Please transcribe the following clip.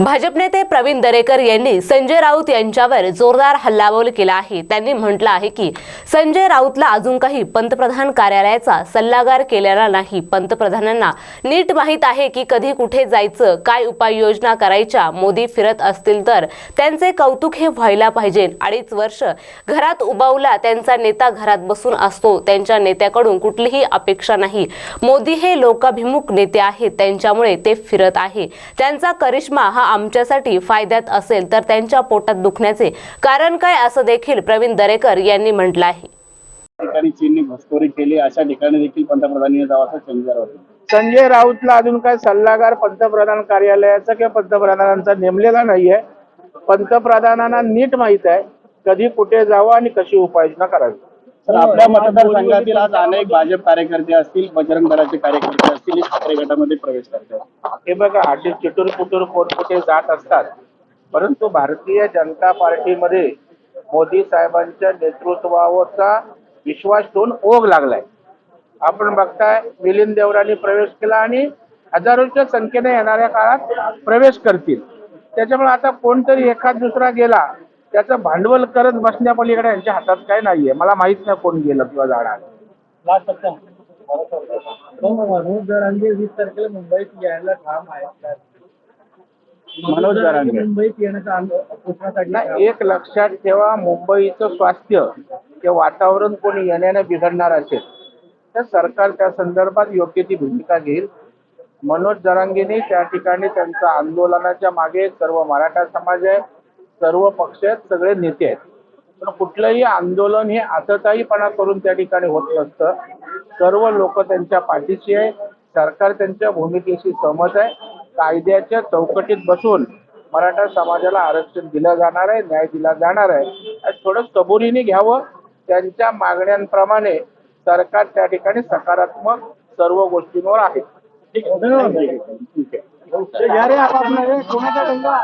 भाजप नेते प्रवीण दरेकर यांनी संजय राऊत यांच्यावर जोरदार हल्लाबोल केला आहे. त्यांनी म्हटलं आहे की संजय राऊतला अजून काही पंतप्रधान कार्यालयाचा सल्लागार केलेला नाही. पंतप्रधानांना नीट माहीत आहे की कधी कुठे जायचं काय उपाययोजना करायच्या मोदी फिरत असतील तर त्यांचे कौतुक हे व्हायला पाहिजे. अडीच वर्ष घरात उभावला त्यांचा नेता घरात बसून असतो. त्यांच्या नेत्याकडून कुठलीही अपेक्षा नाही. मोदी हे लोकाभिमुख नेते आहेत. त्यांच्यामुळे ते फिरत आहे. त्यांचा करिश्मा हा आमच्यासाठी फायद्यात असेल तर त्यांच्या पोटात दुखण्याचे कारण काय असं देखील प्रवीण दरेकर यांनी म्हटलं आहे. ठिकाणी चीनने घुसखोरी केली अशा ठिकाणी देखील पंतप्रधानांनी जावं असं संजय राऊत संजय राऊतला अजून काय सल्लागार पंतप्रधान कार्यालयाचा किंवा पंतप्रधानांचा नेमलेला नाहीये. पंतप्रधानांना नीट माहीत आहे कधी कुठे जावं आणि कशी उपाययोजना करावी. तर आपल्या मतदारसंघातील आज अनेक भाजप कार्यकर्ते असतील बजरंग दलाचे कार्यकर्ते असतील हे ठाकरे गटामध्ये प्रवेश करतात. हे बघा असे चिटूर पुटूर कोण कुठे जात असतात. परंतु भारतीय जनता पार्टीमध्ये मोदी साहेबांच्या नेतृत्वावरचा विश्वास ठेवून ओघ लागलाय. आपण बघताय मिलिंद देवरांनी प्रवेश केला आणि हजारोच्या संख्येने येणाऱ्या काळात प्रवेश करतील. त्याच्यामुळे आता कोणतरी एखाद दुसरा गेला त्याचं भांडवल करत बसण्यापलीकडे यांच्या हातात काय नाहीये. मला माहीत नाही कोण गेलं किंवा जाणार. मनोज जरांगे वीस तारखेला मुंबईत यायला ठाम आहे मनोज जरांगे मुंबईत येण्याचा एक लक्षात ठेवा मुंबईचं स्वास्थ्य ते वातावरण कोणी येण्याने बिघडणार असेल तर सरकार त्या संदर्भात योग्य ती भूमिका घेईल. मनोज जरांगेने त्या ठिकाणी त्यांच्या आंदोलनाच्या मागे सर्व मराठा समाज आहे सर्व पक्ष आहेत सगळे नेते आहेत. पण कुठलंही आंदोलन हे आतताईपणा करून त्या ठिकाणी होत नसतं. सर्व लोक त्यांच्या पाठीशी आहे. सरकार त्यांच्या भूमिकेशी सहमत आहे. कायद्याच्या चौकटीत बसून मराठा समाजाला आरक्षण दिलं जाणार आहे न्याय दिला जाणार आहे. आणि थोडं सबुरीने घ्यावं. त्यांच्या मागण्यांप्रमाणे सरकार त्या ठिकाणी सकारात्मक सर्व गोष्टींवर आहे. ठीक आहे.